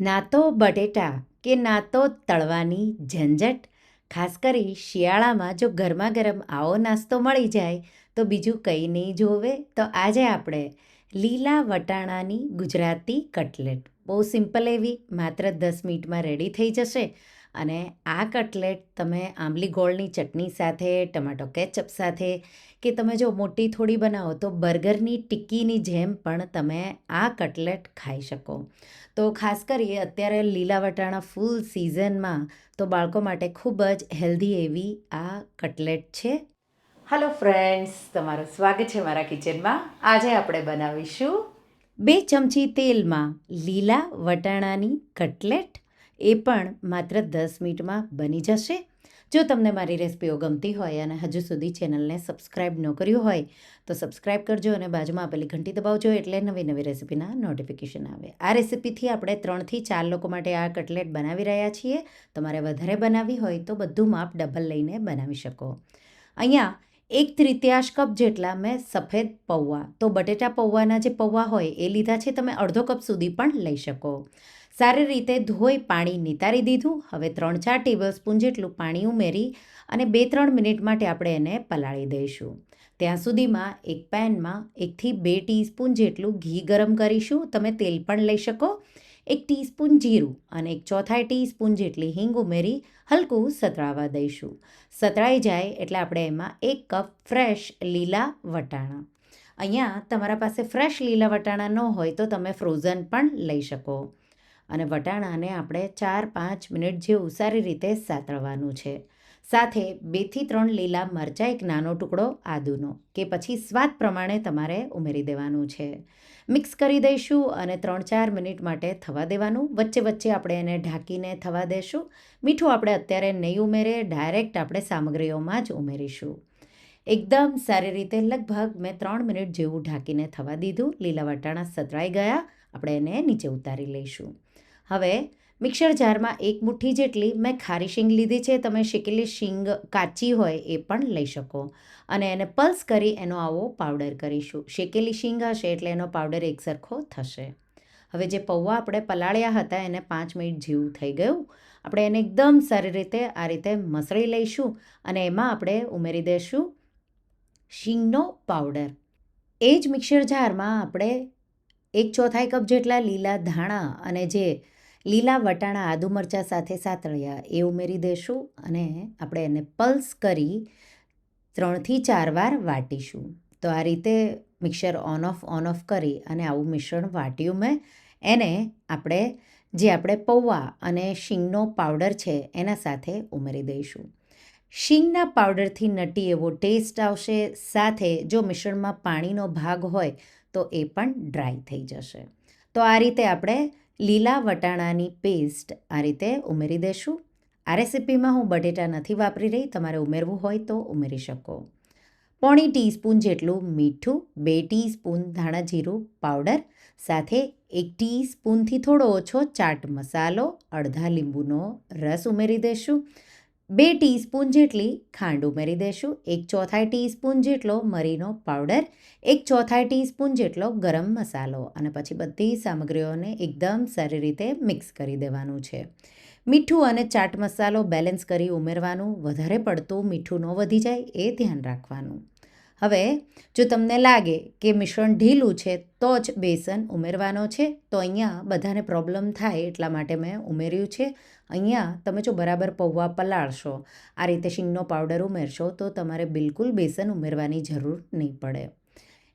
ના તો બટેટા કે ના તો તળવાની ઝંઝટ. ખાસ કરી શિયાળામાં જો ગરમા ગરમ આવો નાસ્તો મળી જાય તો બીજું કંઈ નહીં જોવે. તો આજે આપણે લીલા વટાણાની ગુજરાતી કટલેટ. બહુ સિમ્પલ એવી, માત્ર દસ મિનિટમાં રેડી થઈ જશે. અને આ કટલેટ તમે આંબલી ગોળની ચટણી સાથે ટમાટો કેચઅપ સાથે કે તમે જો મોટી થોડી બનાવો તો બર્ગરની ટિક્કીની જેમ પણ તમે આ કટલેટ ખાઈ શકો. તો ખાસ કરી અત્યારે લીલા વટાણા ફૂલ સિઝનમાં તો બાળકો માટે ખૂબ જ હેલ્ધી એવી આ કટલેટ છે. હલો ફ્રેન્ડ્સ તમારું સ્વાગત છે મારા કિચનમાં. આજે આપણે બનાવીશું બે ચમચી તેલમાં લીલા વટાણાની કટલેટ એ પણ માત્ર દસ મિનિટમાં બની જશે. જો તમને મારી રેસિપીઓ ગમતી હોય અને હજુ સુધી ચેનલને સબસ્ક્રાઈબ ન કર્યું હોય, તો સબસ્ક્રાઈબ કરજો અને બાજુમાં આપેલી ઘંટી દબાવજો એટલે નવી નવી રેસિપીના નોટિફિકેશન આવે. આ રેસિપીથી આપણે ત્રણથી ચાર લોકો માટે આ કટલેટ બનાવી રહ્યા છીએ. તમારે વધારે બનાવવી હોય તો બધું માપ ડબલ લઈને બનાવી શકો. અહીંયા એક તૃતીયાશ કપ જેટલા મેં સફેદ પૌવા. તો બટેટા પૌવાના જે પૌવા હોય એ લીધા છે, તમે અડધો કપ સુધી પણ લઈ શકો. સારી રીતે ધોઈ પાણી નિતારી દીધું. હવે ત્રણ ચાર ટેબલ સ્પૂન જેટલું પાણી ઉમેરી અને બે ત્રણ મિનિટ માટે આપણે એને પલાળી દઈશું. ત્યાં સુધીમાં એક પેનમાં એકથી બે ટીસ્પૂન જેટલું ઘી ગરમ કરીશું. તમે તેલ પણ લઈ શકો. એક ટીસ્પૂન જીરું અને એક ચોથાઈ ટીસ્પૂન જેટલી હિંગ ઉમેરી હલકું સતળાવા દઈશું. સતળાઈ જાય એટલે આપણે એમાં એક કપ ફ્રેશ લીલા વટાણા. અહીંયા તમારા પાસે ફ્રેશ લીલા વટાણા ન હોય તો તમે ફ્રોઝન પણ લઈ શકો. અને વટાણાને આપણે ચાર પાંચ મિનિટ જેવું સારી રીતે સાતળવાનું છે. સાથે બેથી ત્રણ લીલા મરચાં, એક નાનો ટુકડો આદુનો, કે પછી સ્વાદ પ્રમાણે તમારે ઉમેરી દેવાનું છે. મિક્સ કરી દઈશું અને ત્રણ ચાર મિનિટ માટે થવા દેવાનું. વચ્ચે વચ્ચે આપણે એને ઢાંકીને થવા દેશું. મીઠું આપણે અત્યારે નહીં ઉમેરે, ડાયરેક્ટ આપણે સામગ્રીઓમાં જ ઉમેરીશું. એકદમ સારી રીતે લગભગ મેં ત્રણ મિનિટ જેવું ઢાંકીને થવા દીધું. લીલા વટાણા સતરાઈ ગયા. આપણે એને નીચે ઉતારી લઈશું. હવે મિક્સર જારમાં એક મુઠ્ઠી જેટલી મેં ખારી શીંગ લીધી છે, તમે શેકેલી શીંગ કાચી હોય એ પણ લઈ શકો. અને એને પલ્સ કરી એનો આવો પાવડર કરીશું. શેકેલી શીંગ હશે એટલે એનો પાવડર એકસરખો થશે. હવે જે પૌવા આપણે પલાળ્યા હતા એને પાંચ મિનિટ જેવું થઈ ગયું. આપણે એને એકદમ સારી રીતે આ રીતે મસળી લઈશું અને એમાં આપણે ઉમેરી દઈશું શીંગનો પાવડર. એ જ મિક્સર જારમાં આપણે એક ચોથાઈ કપ જેટલા લીલા ધાણા અને જે લીલા વટાણા આદુ મરચાં સાથે સાતળ્યા, એ ઉમેરી દઈશું અને આપણે એને પલ્સ કરી ત્રણથી ચાર વાર વાટીશું. તો આ રીતે mixer on off on off કરી અને આવું મિશ્રણ વાટ્યું મેં. એને આપણે, જે આપણે પૌવા અને શીંગનો પાવડર છે, એના સાથે ઉમેરી દઈશું. શીંગના પાવડરથી નટી એવો ટેસ્ટ આવશે. સાથે જો મિશ્રણમાં પાણીનો ભાગ હોય તો એ પણ ડ્રાય થઈ જશે. તો આ રીતે આપણે લીલા વટાણાની પેસ્ટ આ રીતે ઉમેરી દેશું. આ રેસીપીમાં હું બટેટા નથી વાપરી રહી, તમારે ઉમેરવું હોય તો ઉમેરી શકો. પોણી ટીસ્પૂન જેટલું મીઠું, બે ટીસ્પૂન ધાણા જીરું પાવડર, સાથે એક ટીસ્પૂનથી થોડો ઓછો ચાટ મસાલો, અડધા લીંબુનો રસ ઉમેરી દઈશું બે ટીસ્પૂન જેટલી ખાંડ ઉમેરી દઈશું એક ચોથાઈ ટીસ્પૂન જેટલો મરીનો પાવડર. એક ચોથાઈ ટીસ્પૂન જેટલો ગરમ મસાલો. અને પછી બધી સામગ્રીઓને એકદમ સારી રીતે મિક્સ કરી દેવાનું છે. મીઠું અને ચાટ મસાલો બેલેન્સ કરી ઉમેરવાનું. વધારે પડતું મીઠું ન વધી જાય એ ધ્યાન રાખવાનું. હવે, જો તમને લાગે કે મિશ્રણ ઢીલું છે, તો જ બેસન ઉમેરવાનો છે. તો અહીંયા બધાને પ્રોબ્લેમ થાય એટલા માટે મેં ઉમેર્યું છે. અહીંયા તમે જો બરાબર પૌવા પલાળશો, આ રીતે શીંગનો પાવડર ઉમેરશો, તો તમારે બિલકુલ બેસન ઉમેરવાની જરૂર નહીં પડે.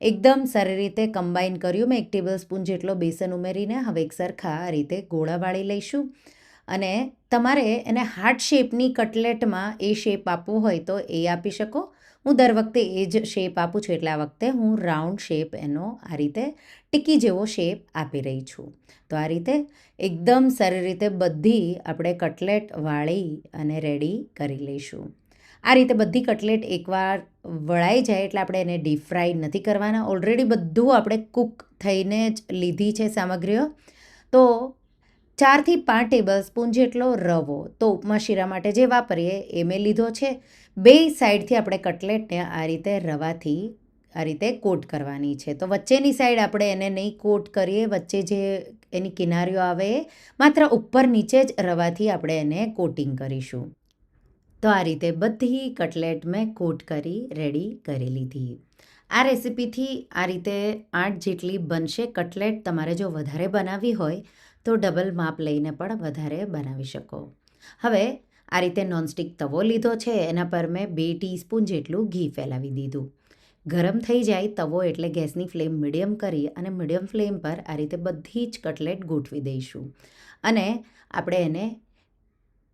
એકદમ સારી રીતે કમ્બાઈન કર્યું મેં, એક ટેબલ સ્પૂન જેટલો બેસન ઉમેરીને હવે એક સરખા આ રીતે ગોળા વાળી લઈશું. અને તમારે એને હાર્ટ શેપની કટલેટમાં એ શેપ આપવો હોય તો એ આપી શકો. હું દર વખતે એ જ શેપ આપું છું. એટલે આ વખતે હું રાઉન્ડ શેપ એનો આ રીતે ટીકી જેવો શેપ આપી રહી છું. તો આ રીતે એકદમ સારી રીતે બધી આપણે કટલેટ વાળી અને રેડી કરી લઈશું. આ રીતે બધી કટલેટ એકવાર વળાઈ જાય એટલે આપણે એને ડીપ ફ્રાય નથી કરવાના. ઓલરેડી બધું આપણે કૂક થઈને જ લીધી છે સામગ્રીઓ. તો ચારથી પાંચ ટેબલ સ્પૂન જેટલો રવો. તો ઉપમા શીરા માટે જે વાપરીએ એ મેં લીધો છે. બે સાઈડથી આપણે કટલેટને આ રીતે રવાથી આ રીતે કોટ કરવાની છે. તો વચ્ચેની સાઈડ આપણે એને નહીં કોટ કરીએ, વચ્ચે જે એની કિનારીઓ આવે એ, માત્ર ઉપર નીચે જ રવાથી આપણે એને કોટિંગ કરીશું. તો આ રીતે બધી કટલેટ મેં કોટ કરી, રેડી કરી લીધી. આ રેસિપીથી આ રીતે આઠ જેટલી બનશે. કટલેટ તમારે જો વધારે બનાવવી હોય તો ડબલ માપ લઈને પણ વધારે બનાવી શકો. હવે આ રીતે નોનસ્ટિક તવો લીધો છે, એના પર મેં બે ટીસ્પૂન જેટલું ઘી ફેલાવી દીધું. ગરમ થઈ જાય તવો એટલે ગેસની ફ્લેમ મીડિયમ કરી અને મીડિયમ ફ્લેમ પર આ રીતે બધી જ કટલેટ ગોઠવી દઈશું. અને આપણે એને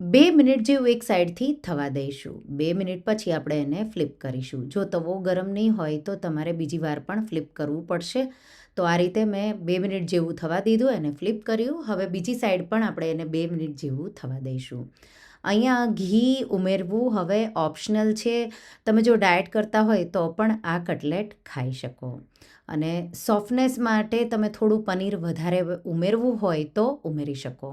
બે મિનિટ જેવું એક સાઈડથી થવા દઈશું. બે મિનિટ પછી આપણે એને ફ્લિપ કરીશું. જો તવો ગરમ નહીં હોય તો તમારે બીજી વાર પણ ફ્લિપ કરવું પડશે. તો આ રીતે મેં બે મિનિટ જેવું થવા દીધું એને ફ્લિપ કર્યું. હવે બીજી સાઈડ પણ આપણે એને બે મિનિટ જેવું થવા દઈશું. અહીંયા ઘી ઉમેરવું હવે ઓપ્શનલ છે. તમે જો ડાયટ કરતા હોય તો પણ આ કટલેટ ખાઈ શકો. અને સોફ્ટનેસ માટે તમે થોડું પનીર વધારે ઉમેરવું હોય તો ઉમેરી શકો.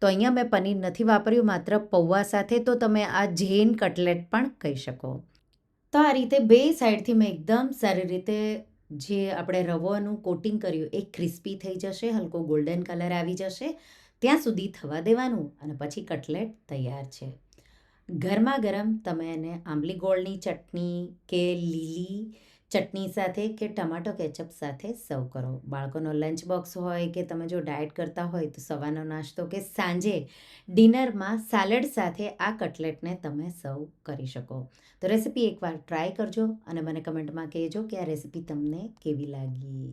તો અહીંયા મેં પનીર નથી વાપર્યું, માત્ર પૌવા સાથે તો તમે આ જૈન કટલેટ પણ કહી શકો. તો આ રીતે બે સાઈડથી મેં એકદમ સારી રીતે જે આપણે રવાનું કોટિંગ કર્યું, એ ક્રિસ્પી થઈ જશે, હલકો ગોલ્ડન કલર આવી જશે. ત્યાં સુધી થવા દેવાનું અને પછી કટલેટ તૈયાર છે. ગરમા ગરમ તમે એને આંબલી ગોળની ચટણી કે લીલી ચટણી સાથે કે ટમાટો કેચઅપ સાથે સર્વ કરો. બાળકોનો લંચ બોક્સ હોય કે તમે જો ડાયટ કરતા હોય તો સવારનો નાસ્તો કે સાંજે ડિનરમાં સાલડ સાથે આ કટલેટને તમે સર્વ કરી શકો. તો રેસીપી એકવાર ટ્રાય કરજો અને મને કમેન્ટમાં કહેજો કે આ રેસીપી તમને કેવી લાગી.